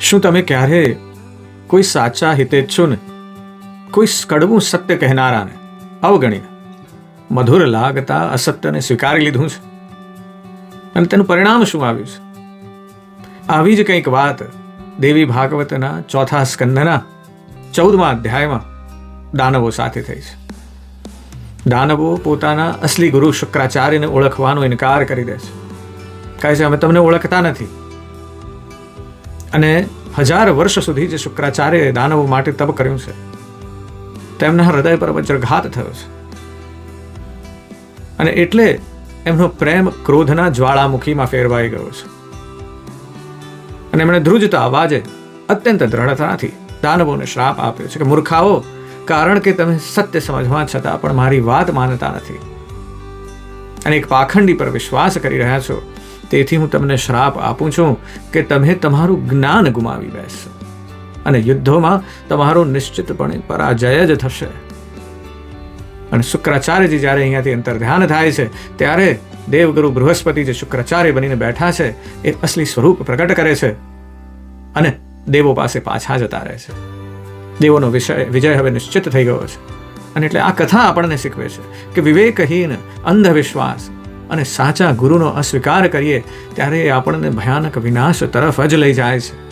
શું તમે ક્યારે કોઈ સાચા હિતેચ્છુને કોઈ કડવું સત્ય કહેનારાને અવગણીને મધુર લાગતા અસત્યને સ્વીકારી લીધું છે. અને તેનું પરિણામ શું આવ્યું છે? આવી જ કંઈક વાત દેવી ભાગવતના ચોથા સ્કંદના ચૌદમા અધ્યાયમાં દાનવો સાથે થઈ છે. દાનવો પોતાના અસલી ગુરુ શુક્રાચાર્યને ઓળખવાનો ઇનકાર કરી દે છે. કહે છે, અમે તમને ઓળખતા નથી. અને હજાર વર્ષ સુધી જે શુક્રાચાર્યએ દાનવો માટે તપ કર્યું છે, તેમના હૃદય પર વજ્રઘાત થયો છે. અને એટલે એમનો પ્રેમ ક્રોધના જ્વાળામુખીમાં ફેરવાઈ ગયો છે. અને એમણે ધ્રુજતા અવાજે અત્યંત દ્રઢતાથી દાનવોને શ્રાપ આપ્યો છે કે, મૂર્ખાઓ, કારણ કે તમે સત્ય સમજવા છતાં પણ મારી વાત માનતા નથી. અને એક પાખંડી પર વિશ્વાસ કરી રહ્યા છો તેથી હું તમને શ્રાપ આપું છું કે તમે તમારું જ્ઞાન ગુમાવી બેસશો અને યુદ્ધોમાં તમારો નિશ્ચિતપણે પરાજય જ થશે. અને શુક્રાચાર્યજી જ્યારે અહીંયાથી અંતર ધ્યાન થાય છે, ત્યારે દેવગુરુ બૃહસ્પતિ જે શુક્રાચાર્ય બનીને બેઠા છે, એ અસલી સ્વરૂપ પ્રગટ કરે છે અને દેવો પાસે પાછા જતા રહે છે. દેવોનો વિષય, વિજય હવે નિશ્ચિત થઈ ગયો છે. અને એટલે આ કથા આપણને શીખવે છે કે વિવેકહીન અંધવિશ્વાસ અને સાચા ગુરુનો અસ્વીકાર કરીએ, ત્યારે એ આપણને ભયાનક વિનાશ તરફ જ લઈ જાય છે.